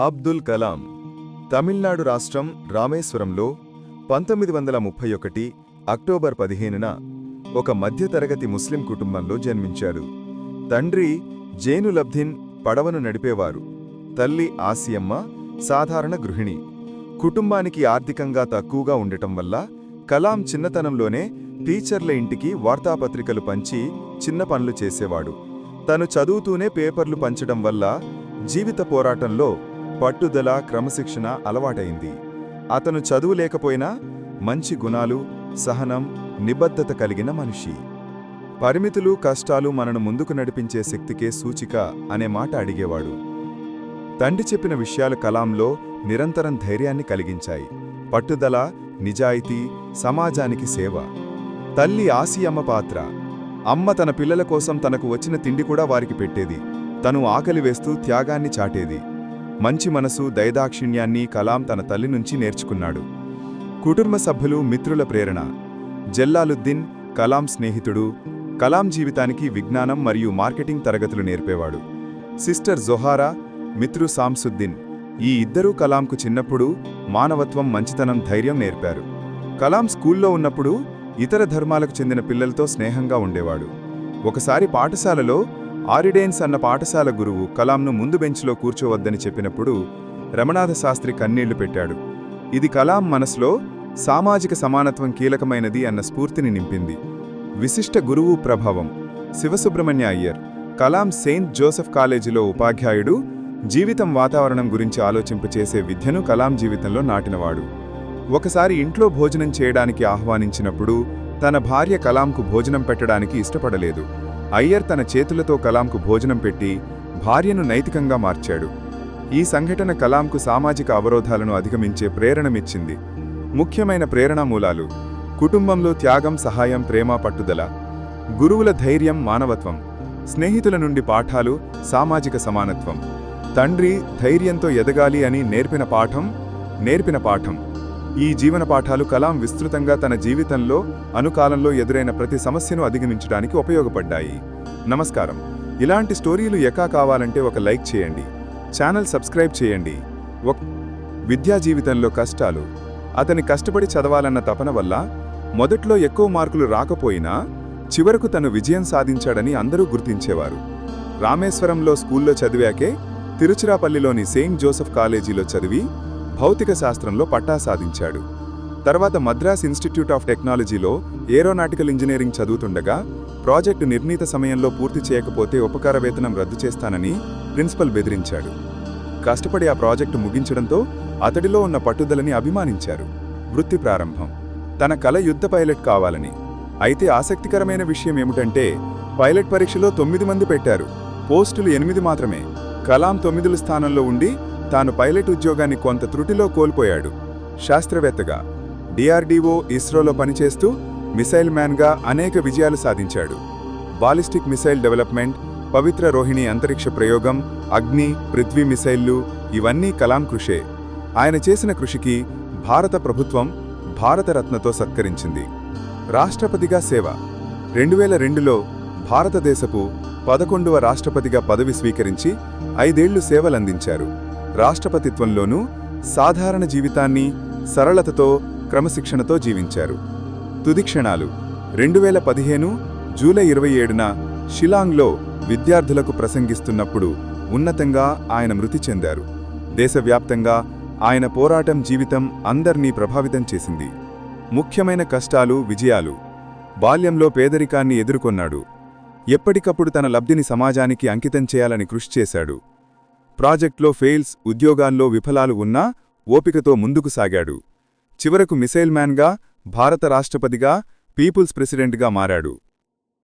అబ్దుల్ కలాం తమిళనాడు రాష్ట్రం రామేశ్వరంలో పంతొమ్మిది వందల ముప్పై ఒకటి అక్టోబర్ పదిహేనున ఒక మధ్యతరగతి ముస్లిం కుటుంబంలో జన్మించారు. తండ్రి జేనులబ్ధిన్ పడవను నడిపేవారు. తల్లి ఆసియమ్మ సాధారణ గృహిణి. కుటుంబానికి ఆర్థికంగా తక్కువగా ఉండటం వల్ల కలాం చిన్నతనంలోనే టీచర్ల ఇంటికి వార్తాపత్రికలు పంచి చిన్న పనులు చేసేవాడు. తను చదువుతూనే పేపర్లు పంచడం వల్ల జీవిత పోరాటంలో పట్టుదల క్రమశిక్షణ అలవాటైంది. అతను చదువు లేకపోయినా మంచి గుణాలు సహనం నిబద్ధత కలిగిన మనిషి. పరిమితులు కష్టాలు మనను ముందుకు నడిపించే శక్తికే సూచిక అనే మాట అడిగేవాడు. తండ్రి చెప్పిన విషయాలు కలాంలో నిరంతరం ధైర్యాన్ని కలిగించాయి. పట్టుదల నిజాయితీ సమాజానికి సేవ. తల్లి ఆసియమ్మ పాత్ర. అమ్మ తన పిల్లల కోసం తనకు వచ్చిన తిండి కూడా వారికి పెట్టేది. తను ఆకలి వేస్తూ త్యాగాన్ని చాటేది. మంచి మనసు దయదాక్షిణ్యాన్ని కలాం తన తల్లి నుంచి నేర్చుకున్నాడు. కుటుంబ సభ్యులు మిత్రుల ప్రేరణ. జల్లాలుద్దీన్ కలాం స్నేహితుడు కలాం జీవితానికి విజ్ఞానం మరియు మార్కెటింగ్ తరగతులు నేర్పేవాడు. సిస్టర్ జొహారా మిత్రు సాంసుద్దీన్ ఈ ఇద్దరూ కలాంకు చిన్నప్పుడు మానవత్వం మంచితనం ధైర్యం నేర్పారు. కలాం స్కూల్లో ఉన్నప్పుడు ఇతర ధర్మాలకు చెందిన పిల్లలతో స్నేహంగా ఉండేవాడు. ఒకసారి పాఠశాలలో ఆరిడేన్స్ అన్న పాఠశాల గురువు కలాంను ముందు బెంచ్లో కూర్చోవద్దని చెప్పినప్పుడు రమణాథ శాస్త్రి కన్నీళ్ళు పెట్టాడు. ఇది కలాం మనసులో సామాజిక సమానత్వం కీలకమైనది అన్న స్ఫూర్తిని నింపింది. విశిష్ట గురువు ప్రభావం. శివసుబ్రహ్మణ్య అయ్యర్. కలాం సెయింట్ జోసెఫ్ కాలేజీలో ఉపాధ్యాయుడు జీవితం వాతావరణం గురించి ఆలోచింపచేసే విద్యను కలాం జీవితంలో నాటినవాడు. ఒకసారి ఇంట్లో భోజనం చేయడానికి ఆహ్వానించినప్పుడు తన భార్య కలాంకు భోజనం పెట్టడానికి ఇష్టపడలేదు. అయ్యర్ తన చేతులతో కలాంకు భోజనం పెట్టి భార్యను నైతికంగా మార్చాడు. ఈ సంఘటన కలాంకు సామాజిక అవరోధాలను అధిగమించే ప్రేరణమిచ్చింది ముఖ్యమైన ప్రేరణా మూలాలు కుటుంబంలో త్యాగం సహాయం ప్రేమ పట్టుదల గురువుల ధైర్యం మానవత్వం స్నేహితుల నుండి పాఠాలు సామాజిక సమానత్వం తండ్రి ధైర్యంతో ఎదగాలి అని నేర్పిన పాఠం నేర్పిన పాఠం. ఈ జీవన పాఠాలు కలాం విస్తృతంగా తన జీవితంలో అనుకాలంలో ఎదురైన ప్రతి సమస్యను అధిగమించడానికి ఉపయోగపడ్డాయి. నమస్కారం. ఇలాంటి స్టోరీలు ఎకా కావాలంటే ఒక లైక్ చేయండి. ఛానల్ సబ్స్క్రైబ్ చేయండి. ఒక విద్యా జీవితంలో కష్టాలు. అతని కష్టపడి చదవాలన్న తపన వల్ల మొదట్లో ఎక్కువ మార్కులు రాకపోయినా చివరకు తను విజయం సాధించాడని అందరూ గుర్తించేవారు. రామేశ్వరంలో స్కూల్లో చదివాకే తిరుచిరాపల్లిలోని సెయింట్ జోసెఫ్ కాలేజీలో చదివి భౌతిక శాస్త్రంలో పట్టా సాధించాడు. తర్వాత మద్రాస్ ఇన్స్టిట్యూట్ ఆఫ్ టెక్నాలజీలో ఏరోనాటికల్ ఇంజనీరింగ్ చదువుతుండగా ప్రాజెక్టు నిర్ణీత సమయంలో పూర్తి చేయకపోతే ఉపకార వేతనం రద్దు చేస్తానని ప్రిన్సిపల్ బెదిరించాడు. కష్టపడి ఆ ప్రాజెక్టు ముగించడంతో అతడిలో ఉన్న పట్టుదలని అభిమానించారు. వృత్తి ప్రారంభం. తన కల యుద్ధ పైలట్ కావాలని. అయితే ఆసక్తికరమైన విషయం ఏమిటంటే పైలట్ పరీక్షలో తొమ్మిది మంది పెట్టారు. పోస్టులు ఎనిమిది మాత్రమే. కలాం తొమ్మిదుల స్థానంలో ఉండి తాను పైలట్ ఉద్యోగాన్ని కొంత త్రుటిలో కోల్పోయాడు. శాస్త్రవేత్తగా డిఆర్డీఓ ఇస్రోలో పనిచేస్తూ మిసైల్ మ్యాన్గా అనేక విజయాలు సాధించాడు. బాలిస్టిక్ మిసైల్ డెవలప్మెంట్ పవిత్ర రోహిణి అంతరిక్ష ప్రయోగం అగ్ని పృథ్వీ మిసైళ్ళు ఇవన్నీ కలాం కృషే. ఆయన చేసిన కృషికి భారత ప్రభుత్వం భారతరత్నతో సత్కరించింది. రాష్ట్రపతిగా సేవ. రెండు వేల రెండులో భారతదేశపు పదకొండవ రాష్ట్రపతిగా పదవి స్వీకరించి ఐదేళ్ళు సేవలందించారు. రాష్ట్రపతిత్వంలోనూ సాధారణ జీవితాన్ని సరళతతో క్రమశిక్షణతో జీవించారు. తుదిక్షణాలు రెండు వేల పదిహేను జూలై ఇరవై ఏడున షిలాంగ్లో విద్యార్థులకు ప్రసంగిస్తున్నప్పుడు ఉన్నతంగా ఆయన మృతి చెందారు. దేశవ్యాప్తంగా ఆయన పోరాటం జీవితం అందర్నీ ప్రభావితం చేసింది. ముఖ్యమైన కష్టాలు విజయాలు. బాల్యంలో పేదరికాన్ని ఎదుర్కొన్నాడు. ఎప్పటికప్పుడు తన లబ్ధిని సమాజానికి అంకితం చేయాలని కృషి చేశాడు. ప్రాజెక్ట్లో ఫెయిల్స్ ఉద్యోగాల్లో విఫలాలు ఉన్నా ఓపికతో ముందుకు సాగాడు. చివరకు మిసైల్ మ్యాన్గా భారత రాష్ట్రపతిగా పీపుల్స్ ప్రెసిడెంట్గా మారాడు.